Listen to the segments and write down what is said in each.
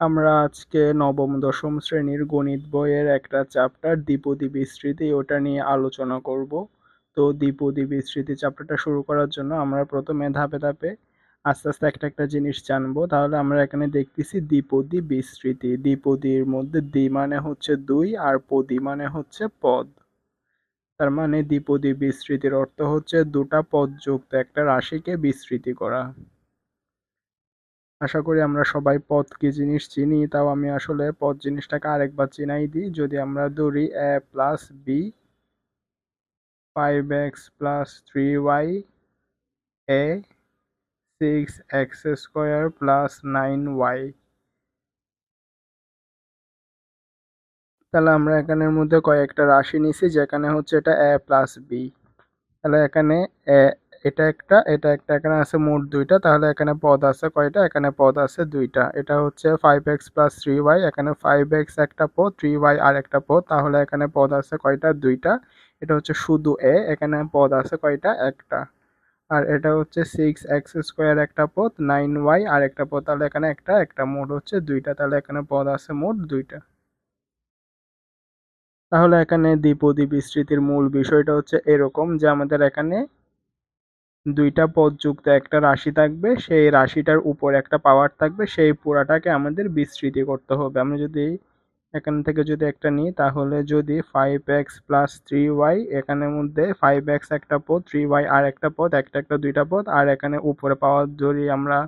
আমরা আজকে নবম, দশম শ্রেণির গণিত বইয়ের একটা চ্যাপ্টার দ্বিপদী বিস্তৃতি, ওটা নিয়ে আলোচনা করব। তো দ্বিপদী বিস্তৃতি চ্যাপ্টারটা শুরু করার জন্য আমরা প্রথমে ধাপে ধাপে আস্তে আস্তে একটা একটা জিনিস জানব। তাহলে আমরা এখানে দেখতেছি দ্বিপদী বিস্তৃতি। দ্বিপদীর মধ্যে দ্বি মানে হচ্ছে দুই আর পদী মানে হচ্ছে পদ। তার মানে দ্বিপদী বিস্তৃতির অর্থ হচ্ছে দুটা পদযুক্ত একটা রাশিকে বিস্তৃতি করা। আশা করি আমরা সবাই পথ কি জিনিস চিনি, তাও আমি আসলে পথ জিনিসটাকে আরেকবার চিনাই দিই। যদি আমরা ধরি A plus B five X plus three Y A six X square plus nine Y তাহলে আমরা এখানের মধ্যে কয়েকটা রাশি নিছি, যেখানে হচ্ছে এটা এ প্লাস বি তাহলে এখানে এ এটা একটা এটা একটা, এখানে আছে মোট দুইটা, তাহলে এখানে পদ আছে কয়টা? এখানে পদ আছে দুইটা। এটা হচ্ছে five X plus three Y এখানে ফাইভ এক্স একটা পদ থ্রি ওয়াই আর একটা পদ, তাহলে এখানে পদ আছে কয়টা? দুইটা। এটা হচ্ছে শুধু এ এখানে পদ আছে কয়টা? একটা। আর এটা হচ্ছে সিক্স এক্স স্কোয়ার একটা পদ নাইন ওয়াই আর একটা পদ, তাহলে এখানে একটা একটা মোট হচ্ছে দুইটা, তাহলে এখানে পদ আছে মোট দুইটা। তাহলে এখানে দ্বিপদী বিস্তৃতির মূল বিষয়টা হচ্ছে এরকম যে আমাদের এখানে দুইটা পদযুক্ত একটা রাশি থাকবে, সেই রাশিটার উপর একটা পাওয়ার থাকবে, সেই পুরাটাকে আমাদের বিস্তৃতি করতে হবে। আমরা যদি এখান থেকে যদি একটা নিই, তাহলে যদি five X plus three Y এখানের মধ্যে ফাইভ এক্স একটা পদ থ্রি ওয়াই আর একটা পদ, একটা একটা দুইটা পদ, আর এখানে উপরে পাওয়ার যদি আমরা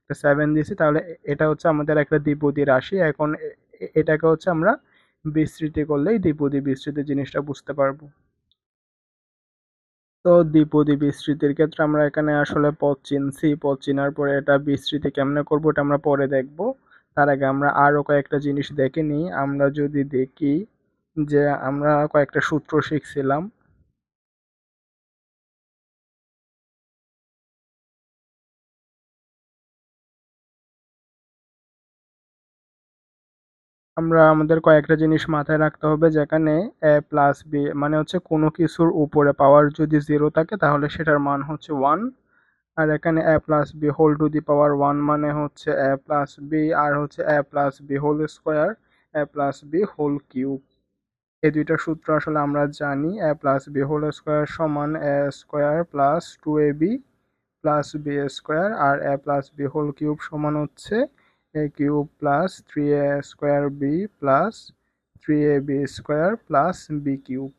একটা সেভেন দিয়েছি তাহলে এটা হচ্ছে আমাদের একটা দ্বিপদী রাশি। এখন এটাকে হচ্ছে আমরা বিস্তৃতি করলেই দ্বিপদী বিস্তৃতি জিনিসটা বুঝতে পারব। তো দ্বিপদী বিস্তৃতির ক্ষেত্রে আমরা এখানে আসলে পদ চিনছি। পদ চিনার পরে এটা বিস্তৃতি কেমনে করব এটা আমরা পরে দেখব। তার আগে আমরা আরও কয়েকটা জিনিস দেখে নিই। আমরা যদি দেখি যে আমরা কয়েকটা সূত্র শিখছিলাম। আমরা আমাদের কয়েকটা জিনিস মাথায় রাখতে হবে যেখানে এ প্লাস বি মানে হচ্ছে কোনো কিছুর উপরে পাওয়ার যদি জিরো থাকে তাহলে সেটার মান হচ্ছে ওয়ান আর এখানে A plus B whole to the power one মানে হচ্ছে এ প্লাস বি আর হচ্ছে A plus B whole square A plus B whole cube এই দুইটা সূত্র আসলে আমরা জানি A plus B whole square সমান A square plus two A B plus B square R A plus B whole cube সমান হচ্ছে A cube plus three A square B plus three A B square plus B cube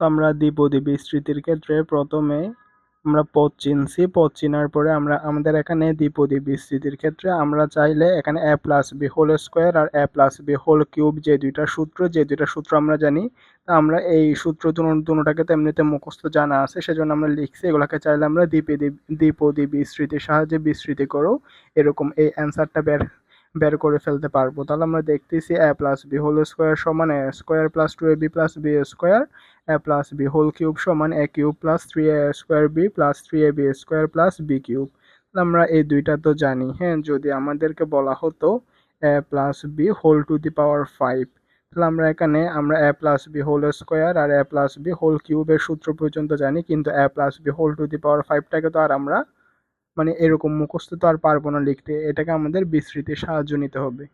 আমরা দ্বিপদী বিস্তৃতির ক্ষেত্রে প্রথমে আমরা পথ চিনছি। পথ চিনার পরে আমরা, আমাদের এখানে দ্বিপদী বিস্তৃতির ক্ষেত্রে আমরা চাইলে এখানে A plus B whole square R A plus B whole cube যে দুইটা সূত্র, যে দুইটা সূত্র আমরা জানি, তা আমরা এই সূত্র দুটাকে তো এমনিতে মুখস্থ জানা আছে, সেজন্য আমরা লিখছি, এগুলোকে চাইলে আমরা দ্বিপদী দ্বিপদী বিস্তৃতির সাহায্যে বিস্তৃতি করো। এরকম এই অ্যান্সারটা বের বের করে ফেলতে পারব। তাহলে আমরা দেখতেছি A plus B whole square সমান A square plus two A B plus B square A plus B whole cube সমান A cube plus three A square B plus three A B square plus B cube আমরা এই দুইটা তো জানি হ্যাঁ? যদি আমাদেরকে বলা হতো A plus B whole to the power five তাহলে আমরা এখানে আমরা A plus B whole square R A plus B whole কিউবের সূত্র পর্যন্ত জানি, কিন্তু A plus B whole to the power ফাইভটাকে তো আর আমরা মানে এরকম মুখস্থ তো আর পারব না লিখতে, এটাকে আমাদের বিস্তৃতির সাহায্য নিতে হবে।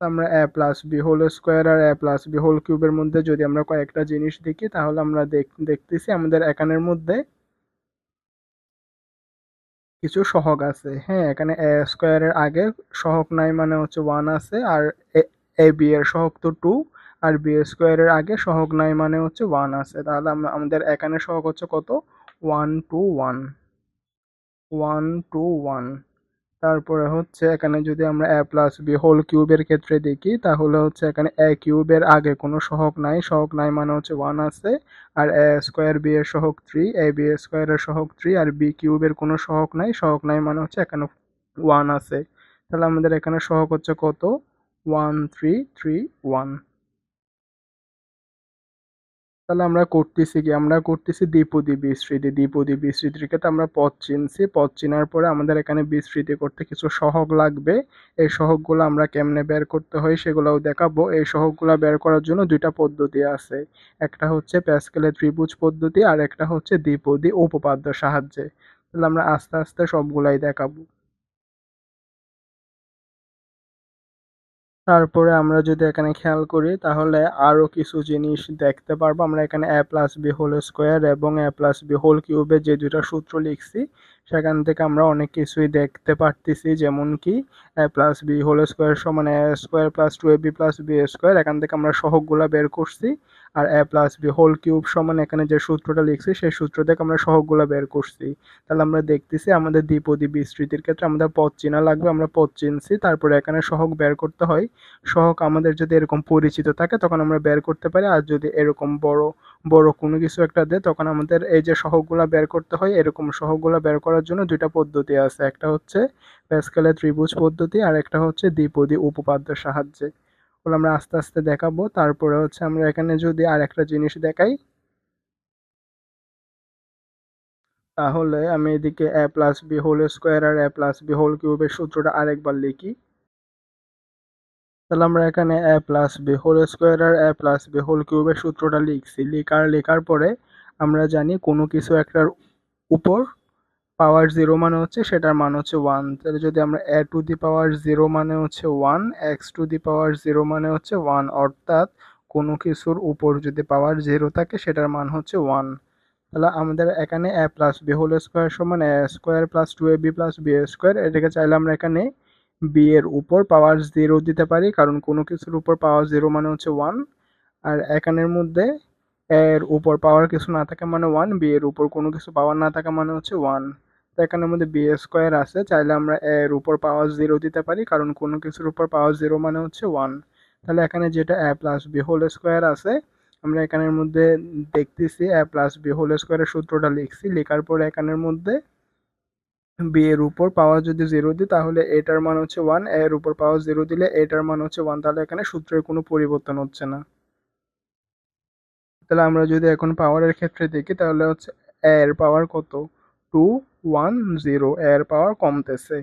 আমরা A plus B whole square R A plus B whole কিউবের মধ্যে যদি আমরা কয়েকটা জিনিস দেখি, তাহলে আমরা দেখতেছি আমাদের এখানের মধ্যে কিছু সহগ আছে। হ্যাঁ এখানে এ স্কোয়ারের আগে সহগ নাই মানে হচ্ছে ওয়ান আছে, আর এ বি এর সহগ তো টু আর বি স্কোয়ারের আগে সহগ নাই মানে হচ্ছে ওয়ান আছে। তাহলে আমাদের এখানে সহগ হচ্ছে কত? One two one one two one তারপরে হচ্ছে এখানে যদি আমরা এ প্লাস বি হোল কিউবের ক্ষেত্রে দেখি, তাহলে হচ্ছে এখানে এ কিউবের আগে কোনো সহগ নাই। সহগ নাই মানে হচ্ছে ওয়ান আছে, আর এ স্কোয়ার বি এর সহগ থ্রি এ বি এ স্কোয়ারের সহক থ্রি আর বি কিউবের কোনো সহগ নাই। সহগ নাই মানে হচ্ছে এখানে ওয়ান আছে। তাহলে আমাদের এখানে সহগ হচ্ছে কত? ওয়ান থ্রি থ্রি ওয়ান তাহলে আমরা করতেছি কি? আমরা করতেছি দ্বিপদী বিস্তৃতি। দ্বিপদী বিস্তৃতির ক্ষেত্রে আমরা পথ চিনছি। পথ চিনার পরে আমাদের এখানে বিস্তৃতি করতে কিছু সহগ লাগবে। এই সহগগুলো আমরা কেমনে বের করতে হয় সেগুলোও দেখাবো। এই সহগগুলো বের করার জন্য দুইটা পদ্ধতি আছে। একটা হচ্ছে প্যাসকেলের ত্রিভুজ পদ্ধতি আর একটা হচ্ছে দ্বিপদী উপপাদ্য সাহায্যে। তাহলে আমরা আস্তে আস্তে সবগুলাই দেখাবো। তারপরে আমরা যদি এখানে খেয়াল করি, তাহলে আরও কিছু জিনিস দেখতে পারব। আমরা এখানে A plus B whole square এবং এ প্লাস বি হোল কিউবে যে দুটা সূত্র লিখছি, সেখান থেকে আমরা অনেক কিছুই দেখতে পারতেছি। যেমন কি A plus B whole square সমান A square plus two A B plus B square এখান থেকে আমরা সহগগুলা বের করছি। আর A plus B whole cube সমান এখানে যে সূত্রটা লিখছি, সেই সূত্র থেকে আমরা সহগগুলা বের করছি। তাহলে আমরা দেখতেছি আমাদের দ্বিপদী বিস্তৃতির ক্ষেত্রে আমাদের পথ চিনা লাগবে, আমরা পথ চিনছি, তারপরে এখানে সহগ বের করতে হয়। সহগ আমাদের যদি এরকম পরিচিত থাকে, তখন আমরা বের করতে পারি, আর যদি এরকম বড় বড় কোনো কিছু একটা দেয়, তখন আমাদের এই যে সহগগুলা বের করতে হয়, এরকম সহগগুলা বের করার জন্য দুইটা পদ্ধতি আছে। একটা হচ্ছে প্যাসকেলের ত্রিভুজ পদ্ধতি, আর একটা হচ্ছে দ্বিপদী উপপাদ্যের সাহায্যে। ওগুলো আমরা আস্তে আস্তে দেখাবো। তারপরে হচ্ছে আমরা এখানে যদি আর একটা জিনিস দেখাই। তাহলে আমি এদিকে A plus B whole square R A plus B whole কিউবের সূত্রটা আরেকবার লিখি। তাহলে আমরা এখানে A plus B whole square R A plus B whole কিউবের সূত্রটা লিখছি। লিখার লেখার পরে আমরা জানি কোনো কিছু একটার উপর পাওয়ার জিরো মানে হচ্ছে সেটার মান হচ্ছে ওয়ান তাহলে যদি আমরা এ টু দি পাওয়ার জিরো মানে হচ্ছে one X to the power zero মানে হচ্ছে ওয়ান অর্থাৎ কোনো কিছুর উপর যদি পাওয়ার জিরো থাকে সেটার মান হচ্ছে ওয়ান তাহলে আমাদের এখানে A plus B whole square সমান A square plus two A B plus B square এটাকে চাইলে আমরা এখানে বি এর উপর পাওয়ার জিরো দিতে পারি, কারণ কোনো কিছুর উপর পাওয়ার জিরো মানে হচ্ছে ওয়ান আর এখানের মধ্যে এর উপর পাওয়ার কিছু না থাকে মানে ওয়ান বি এর উপর কোনো কিছু পাওয়ার না থাকা মানে হচ্ছে ওয়ান তো এখানের মধ্যে বি স্কোয়ার আছে, চাইলে আমরা এর উপর পাওয়ার জিরো দিতে পারি, কারণ কোনো কিছুর উপর পাওয়ার জিরো মানে হচ্ছে ওয়ান তাহলে এখানে যেটা A plus B whole square আছে, আমরা এখানের মধ্যে দেখতেছি এ প্লাস বি হোল স্কোয়ারের সূত্রটা লিখছি, লেখার পরে এখানের মধ্যে বি এর উপর পাওয়ার যদি জিরো দিই, তাহলে এটার মান হচ্ছে ওয়ানের উপর পাওয়ার জিরো দিলে এটার মান হচ্ছে ওয়ান তাহলে এখানে সূত্রের কোনো পরিবর্তন হচ্ছে না। তাহলে আমরা যদি এখন পাওয়ারের ক্ষেত্রে দেখি, তাহলে হচ্ছে এর পাওয়ার কত? টু ওয়ান জিরো এর পাওয়ার কমতেছে।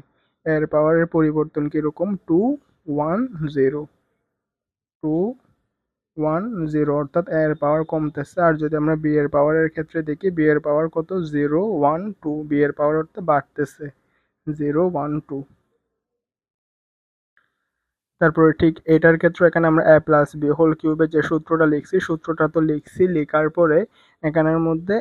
এর পাওয়ারের পরিবর্তন কীরকম? Two one zero two one zero অর্থাৎ এর পাওয়ার কমতেছে। আর যদি আমরা বি এর পাওয়ারের ক্ষেত্রে দেখি বি এর পাওয়ার কত? জিরো ওয়ান টু বি এর পাওয়ার অর্থাৎ বাড়তেছে। জিরো ওয়ান টু তারপরে ঠিক এটার ক্ষেত্রে এখানে আমরা এ প্লাস বি হোল কিউবে যে সূত্রটা লিখছি, সূত্রটা তো লিখছি, লেখার পরে এখানের মধ্যে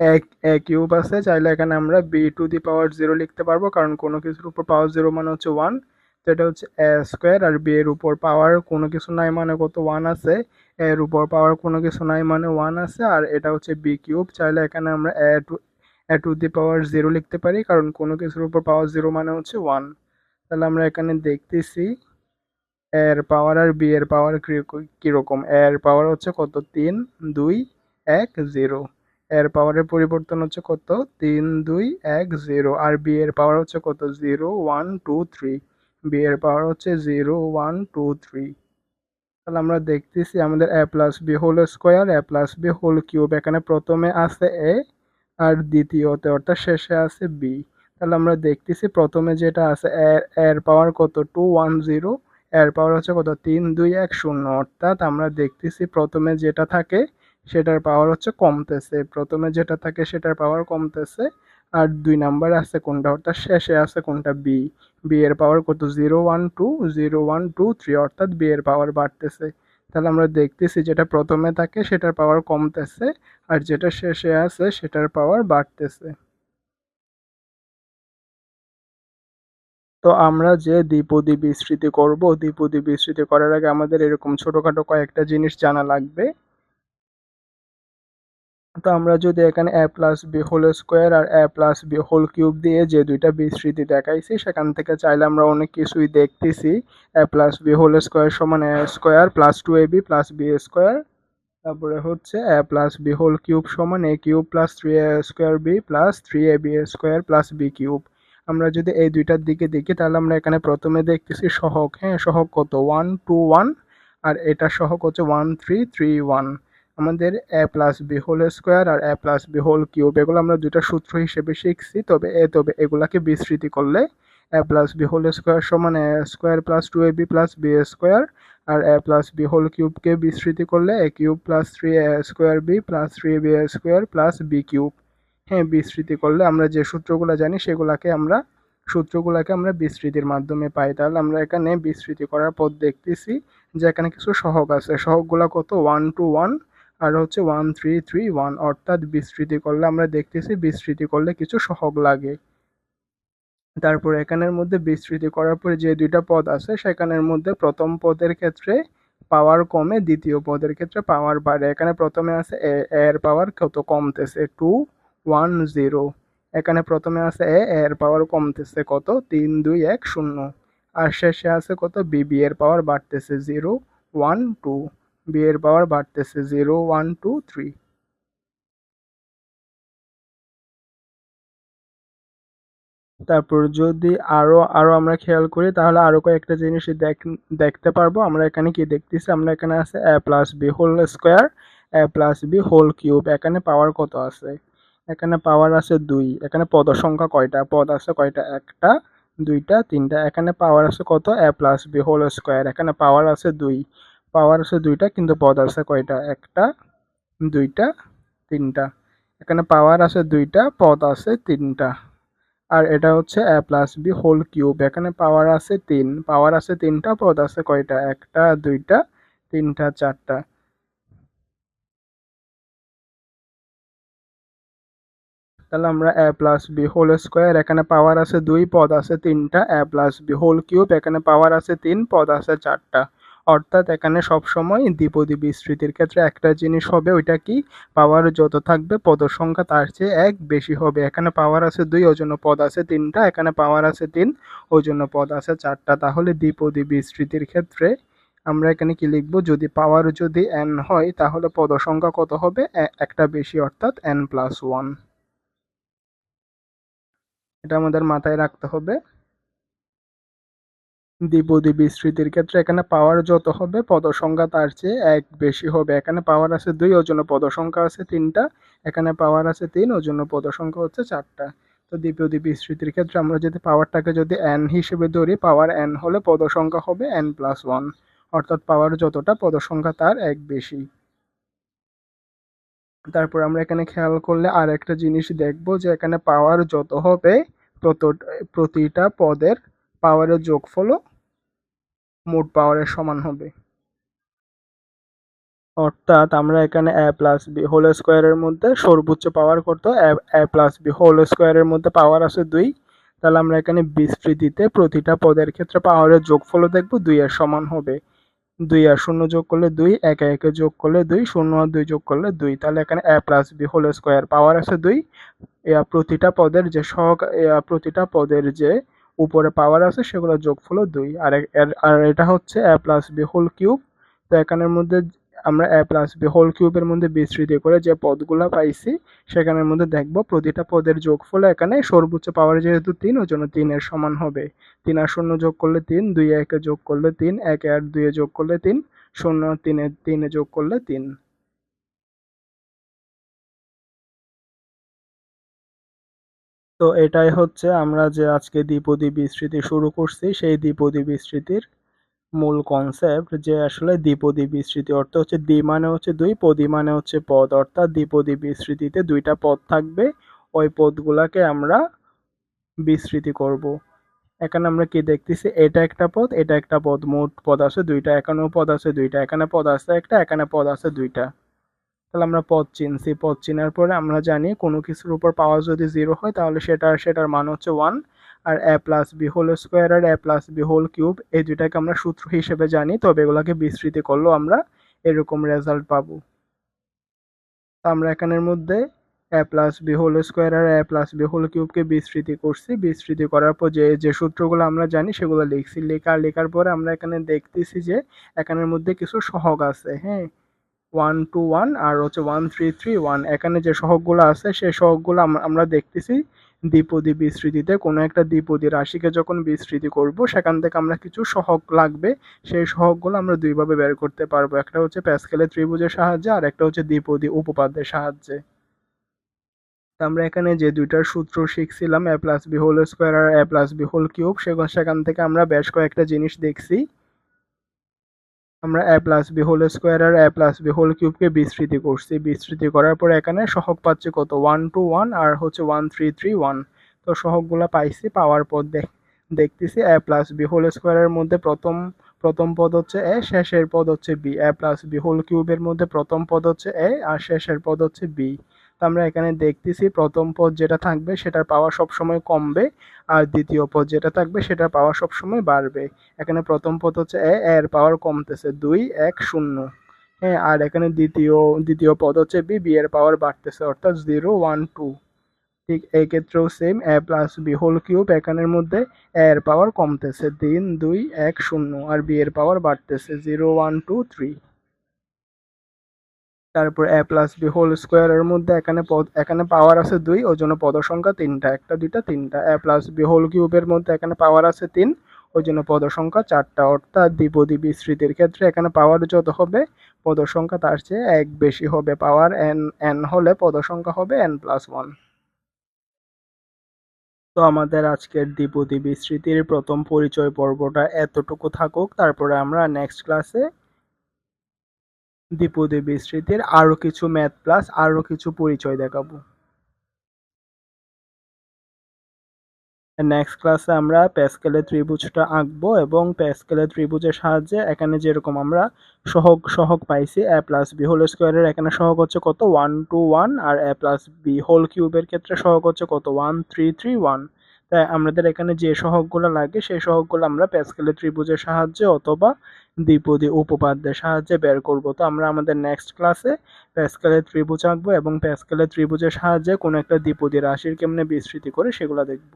এক কিউব আছে, চাইলে এখানে আমরা B to the power zero লিখতে পারব, কারণ কোনো কিছুর উপর পাওয়ার জিরো মানে হচ্ছে ওয়ান তো এটা হচ্ছে এ স্কোয়ার আর বি এর উপর পাওয়ার কোনো কিছু নাই মানে কত ওয়ান আছে এর উপর পাওয়ার কোনো কিছু নাই মানে ওয়ান আছে, আর এটা হচ্ছে বি কিউব চাইলে এখানে আমরা A to A to the power zero লিখতে পারি, কারণ কোনো কিছুর উপর পাওয়ার জিরো মানে হচ্ছে ওয়ান তাহলে আমরা এখানে দেখতেছি এর পাওয়ার আর বি এর পাওয়ার কীরকম এর পাওয়ার হচ্ছে কত? তিন, দুই, এক জিরো এর পাওয়ারের পরিবর্তন হচ্ছে কত? তিন, দুই, এক জিরো আর বি এর পাওয়ার হচ্ছে কত? Zero one two three B এর পাওয়ার হচ্ছে জিরো ওয়ান টু থ্রি তাহলে আমরা দেখতেছি আমাদের A plus B whole square A plus B whole cube এখানে প্রথমে আছে এ আর দ্বিতীয়তে অর্থাৎ শেষে আছে বি তাহলে আমরা দেখতেছি প্রথমে যেটা আছে এর পাওয়ার কত? টু ওয়ান জিরো এর পাওয়ার হচ্ছে কত? তিন দুই এক শূন্য অর্থাৎ আমরা দেখতেছি প্রথমে যেটা থাকে, সেটার পাওয়ার হচ্ছে কমতেছে। প্রথমে যেটা থাকে, সেটার পাওয়ার কমতেছে। আর দুই নাম্বার আছে কোনটা? অর্থাৎ শেষে আছে কোনটা? বি বি এর পাওয়ার কত? Zero one two zero one two three অর্থাৎ বি এর পাওয়ার বাড়তেছে। তাহলে আমরা দেখতেছি যেটা প্রথমে থাকে, সেটার পাওয়ার কমতেছে। আর যেটা শেষে আছে, সেটার পাওয়ার বাড়তেছে। তো আমরা যে দ্বিপদী বিস্তৃতি করব, দ্বিপদী বিস্তৃতি করার আগে আমাদের এরকম ছোটোখাটো কয়েকটা জিনিস জানা লাগবে। তো আমরা যদি এখানে A plus B whole square R A plus B whole cube দিয়ে যে দুইটা বিস্তৃতি দেখাইছি, সেখান থেকে চাইলে আমরা অনেক কিছুই দেখতেছি। A plus B whole square সমান A square plus two A B plus B square তারপরে হচ্ছে A plus B whole cube সমান A cube plus three A square B plus three A B square plus B cube আমরা যদি এই দুইটার দিকে দেখি, তাহলে আমরা এখানে প্রথমে দেখতেছি সহক হ্যাঁ? সহক কত? ওয়ান টু ওয়ান আর এটা সহক হচ্ছে ওয়ান থ্রি থ্রি ওয়ান আমাদের A plus B whole square R A plus B whole cube এগুলো আমরা দুইটা সূত্র হিসেবে শিখছি, তবে এ, তবে এগুলাকে বিস্তৃতি করলে A plus B whole square সমান A square plus two A B plus B square R A plus B whole কিউবকে বিস্তৃতি করলে A cube plus three A square B plus three B square plus B cube হ্যাঁ বিস্তৃতি করলে আমরা যে সূত্রগুলো জানি সেগুলাকে আমরা, সূত্রগুলোকে আমরা বিস্তৃতির মাধ্যমে পাই। তাহলে আমরা এখানে বিস্তৃতি করার পর দেখতেছি যে এখানে কিছু সহগ আছে। সহগগুলো কত? ওয়ান টু ওয়ান আর হচ্ছে ওয়ান থ্রি থ্রি ওয়ান অর্থাৎ বিস্তৃতি করলে আমরা দেখতেছি বিস্তৃতি করলে কিছু সহগ লাগে। তারপর এখানের মধ্যে বিস্তৃতি করার পরে যে দুইটা পদ আছে সেখানের মধ্যে প্রথম পদের ক্ষেত্রে পাওয়ার কমে, দ্বিতীয় পদের ক্ষেত্রে পাওয়ার বাড়ে। এখানে প্রথমে আছে এ এর পাওয়ার কত? কমতেছে টু ওয়ান জিরো এখানে প্রথমে আছে এ, এর পাওয়ার কমতেছে কত? তিন দুই এক শূন্য। আর শেষে আছে কত? বি বি এর পাওয়ার বাড়তেছে জিরো ওয়ান টু বি এর পাওয়ার বাড়তেছে জিরো ওয়ান টু থ্রি তারপর যদি আরও আরও আমরা খেয়াল করি, তাহলে আরও কয়েকটা জিনিস দেখ, দেখতে পারব। আমরা এখানে কি দেখতেছি? আমরা এখানে আছে A plus B whole square A plus B whole cube এখানে পাওয়ার কত আছে? এখানে পাওয়ার আছে দুই, এখানে পদ সংখ্যা কয়টা? পদ আছে কয়টা? একটা, দুইটা, তিনটা, এখানে পাওয়ার আছে কত? A plus B whole square এখানে পাওয়ার আছে দুই পাওয়ার আছে দুইটা, কিন্তু পদ আছে কয়টা? একটা, দুইটা, তিনটা, এখানে পাওয়ার আছে দুইটা, পদ আছে তিনটা, আর এটা হচ্ছে A plus B whole cube এখানে পাওয়ার আছে তিন পাওয়ার আছে তিনটা, পদ আছে কয়টা? একটা, দুইটা, তিনটা, চারটা তাহলে আমরা A plus B whole square এখানে পাওয়ার আছে দুই, পদ আছে তিনটা। A plus B whole cube এখানে পাওয়ার আছে তিন, পদ আছে চারটা। অর্থাৎ এখানে সবসময় দ্বিপদী বিস্তৃতির ক্ষেত্রে একটা জিনিস হবে, ওইটা কি? পাওয়ার যত থাকবে, পদ সংখ্যা তার চেয়ে এক বেশি হবে। এখানে পাওয়ার আছে দুই, ওই জন্য পদ আছে তিনটা। এখানে পাওয়ার আছে তিন, ওই জন্য পদ আছে চারটা। তাহলে দ্বিপদী বিস্তৃতির ক্ষেত্রে আমরা এখানে কি লিখব? যদি পাওয়ার যদি এন হয়, তাহলে পদ সংখ্যা কত হবে? একটা বেশি, অর্থাৎ এন প্লাস ওয়ান এটা আমাদের মাথায় রাখতে হবে। দ্বিপদী বিস্তৃতির ক্ষেত্রে এখানে পাওয়ার যত হবে, পদসংখ্যা তার চেয়ে এক বেশি হবে। এখানে পাওয়ার আছে দুই ওর জন্য পদ সংখ্যা আছে তিনটা। এখানে পাওয়ার আছে তিন ওর জন্য পদ হচ্ছে চারটা। তো দ্বিপদী বিস্তৃতির ক্ষেত্রে আমরা যদি পাওয়ারটাকে যদি এন হিসেবে ধরি পাওয়ার এন হলে পদসংখ্যা হবে এন প্লাস ওয়ান অর্থাৎ পাওয়ার যতটা, পদসংখ্যা তার এক বেশি। তারপর আমরা এখানে খেয়াল করলে আর একটা জিনিস দেখব যে এখানে পাওয়ার যত হবে, তত, প্রতিটা পদের পাওয়ারের যোগফলও মোট পাওয়ারের সমান হবে। অর্থাৎ আমরা এখানে এ প্লাস বি হোল স্কোয়ারের মধ্যে সর্বোচ্চ পাওয়ার করতো এ প্লাস বি হোল স্কোয়ারের মধ্যে পাওয়ার আছে দুই। তাহলে আমরা এখানে বিস্তৃতিতে প্রতিটা পদের ক্ষেত্রে পাওয়ারের যোগফলও দেখব, দুই এর সমান হবে। দুই আর শূন্য যোগ করলে দুই, একে একে যোগ করলে দুই, শূন্য আর দুই যোগ করলে দুই। তাহলে এখানে A plus B whole square power আছে দুই। প্রতিটা পদের যে সহক প্রতিটা পদের যে উপরে পাওয়ার আছে সেগুলো যোগফলও দুই। আর আর এটা হচ্ছে A plus B whole cube তো এখানের মধ্যে আমরা এ প্লাস বি হোল কিউবের মধ্যে বিস্তৃত করে যে পদগুলো পাইছি, সেখানের মধ্যে দেখব প্রতিটা পদের যোগফল এখানে সর্বোচ্চ পাওয়ার যেহেতু তিন, ওই জন্য তিনের সমান হবে। তিন আর শূন্য যোগ করলে তিন, দুই একে যোগ করলে তিন, একে আর দুইয়ে যোগ করলে তিন, শূন্য তিনে তিনে যোগ করলে তিন। তো এটাই হচ্ছে আমরা যে আজকে দ্বিপদী বিস্তৃতি শুরু করছি, সেই দ্বিপদী বিস্তৃতির মূল কনসেপ্ট যে আসলে দ্বিপদী বিস্তৃতি অর্থ হচ্ছে দ্বি মানে হচ্ছে দুই, পদী মানে হচ্ছে পদ। অর্থাৎ দ্বিপদী বিস্তৃতিতে দুইটা পদ থাকবে, ওই পদগুলাকে আমরা বিস্তৃতি করব। এখানে আমরা কি দেখতেছি? এটা একটা পদ, এটা একটা পদ, মোট পদ আছে দুইটা, এখানেও পদ আছে দুইটা, এখানে পদ আছে একটা, এখানে পদ আছে দুইটা। তাহলে আমরা পদ চিনছি। পদ চিনার পরে আমরা জানি কোনো কিছুর উপর পাওয়ার যদি জিরো হয়, তাহলে সেটা সেটার মান হচ্ছে one R A plus B whole square R A plus B whole cube এই দুইটাকে আমরা সূত্র হিসেবে জানি, তবে এগুলোকে বিস্তৃতি করলেও আমরা এরকম রেজাল্ট পাবো। আমরা এখানের মধ্যে A plus B whole square R A plus B whole কিউবকে বিস্তৃতি করছি। বিস্তৃতি করার পর যে যে সূত্রগুলো আমরা জানি, সেগুলো লিখছি। লেখা, লেখার পরে আমরা এখানে দেখতেছি যে, এখানের মধ্যে কিছু সহগ আছে হ্যাঁ? ওয়ান টু ওয়ান আর হচ্ছে ওয়ান থ্রি থ্রি ওয়ান এখানে যে সহগগুলো আছে সেই সহগগুলো আমরা দেখতেছি দ্বিপদী বিস্তৃতিতে, কোনো একটা দ্বিপদী রাশিকে যখন বিস্তৃতি করব, সেখান থেকে আমরা কিছু সহগ লাগবে। সেই সহগগুলো আমরা দুইভাবে বের করতে পারব। একটা হচ্ছে প্যাসকেলের ত্রিভুজের সাহায্যে, আর একটা হচ্ছে দ্বিপদী উপপাদ্যের সাহায্যে। আমরা এখানে যে দুইটার সূত্র শিখছিলাম A plus B whole square R A plus B whole cube সেখান থেকে আমরা বেশ কয়েকটা জিনিস দেখছি। আমরা A plus B whole square R A plus B whole কিউবকে বিস্তৃতি করছি। বিস্তৃতি করার পর এখানে সহগ পাচ্ছি কত? ওয়ান টু ওয়ান আর হচ্ছে ওয়ান থ্রি থ্রি ওয়ান তো সহগগুলো পাইছি, পাওয়ার পর দেখ দেখতেছি এ প্লাস বি হোল স্কোয়ারের মধ্যে প্রথম প্রথম পদ হচ্ছে এ শেষের পদ হচ্ছে B A plus B whole কিউবের মধ্যে প্রথম পদ হচ্ছে এ আর শেষের পদ হচ্ছে বি তো আমরা এখানে দেখতেছি প্রথম পদ যেটা থাকবে সেটার পাওয়ার সবসময় কমবে আর দ্বিতীয় পদ যেটা থাকবে সেটার পাওয়ার সবসময় বাড়বে। এখানে প্রথম পদ হচ্ছে এ এর পাওয়ার কমতেছে দুই, এক, শূন্য। হ্যাঁ আর এখানে দ্বিতীয় দ্বিতীয় পদ হচ্ছে বি বি এর পাওয়ার বাড়তেছে অর্থাৎ জিরো, ওয়ান, টু। ঠিক এই ক্ষেত্রেও same A plus B whole cube এখানের মধ্যে এ এর পাওয়ার কমতেছে। তিন, দুই, এক, শূন্য। আর বি এর পাওয়ার বাড়তেছে। Zero, one, two, three. তারপর এ প্লাস বি হোল স্কোয়ারের মধ্যে এখানে পদ এখানে পাওয়ার আছে দুই, ওই জন্য পদ সংখ্যা তিনটা। একটা, দুইটা, তিনটা। এ প্লাস বি হোল কিউবের মধ্যে এখানে পাওয়ার আছে তিন, ওই জন্য পদ সংখ্যা চারটা। অর্থাৎ দ্বিপদী বিস্তৃতির ক্ষেত্রে এখানে পাওয়ার যত হবে, পদ সংখ্যা তার চেয়ে এক বেশি হবে। পাওয়ার এন এন হলে পদ সংখ্যা হবে এন প্লাস ওয়ান তো আমাদের আজকের দ্বিপদী বিস্তৃতির প্রথম পরিচয় পর্বটা এতটুকু থাকুক। তারপরে আমরা নেক্সট ক্লাসে দ্বিপদী বিস্তৃতির আরও কিছু ম্যাথ প্লাস আরও কিছু পরিচয় দেখাবো। নেক্সট ক্লাসে আমরা প্যাসকেলের ত্রিভুজটা আঁকবো এবং প্যাসকেলের ত্রিভুজের সাহায্যে এখানে যেরকম আমরা সহগ সহগ পাইছি এ প্লাস বি হোল স্কোয়ারের এখানে সহগ হচ্ছে কত? ওয়ান টু ওয়ান আর এ প্লাস বি হোল কিউবের ক্ষেত্রে সহগ হচ্ছে কত? ওয়ান থ্রি থ্রি ওয়ান আমাদের এখানে যে সহগগুলো লাগে, সেই সহগগুলো আমরা প্যাসকেলের ত্রিভুজের সাহায্যে অথবা দ্বিপদী উপপাদ্যের সাহায্যে বের করব। তো আমরা আমাদের নেক্সট ক্লাসে প্যাসকেলের ত্রিভুজ আঁকবো এবং প্যাসকেলের ত্রিভুজের সাহায্যে কোনো একটা দ্বিপদী রাশির কেমনে বিস্তৃতি করে সেগুলো দেখব।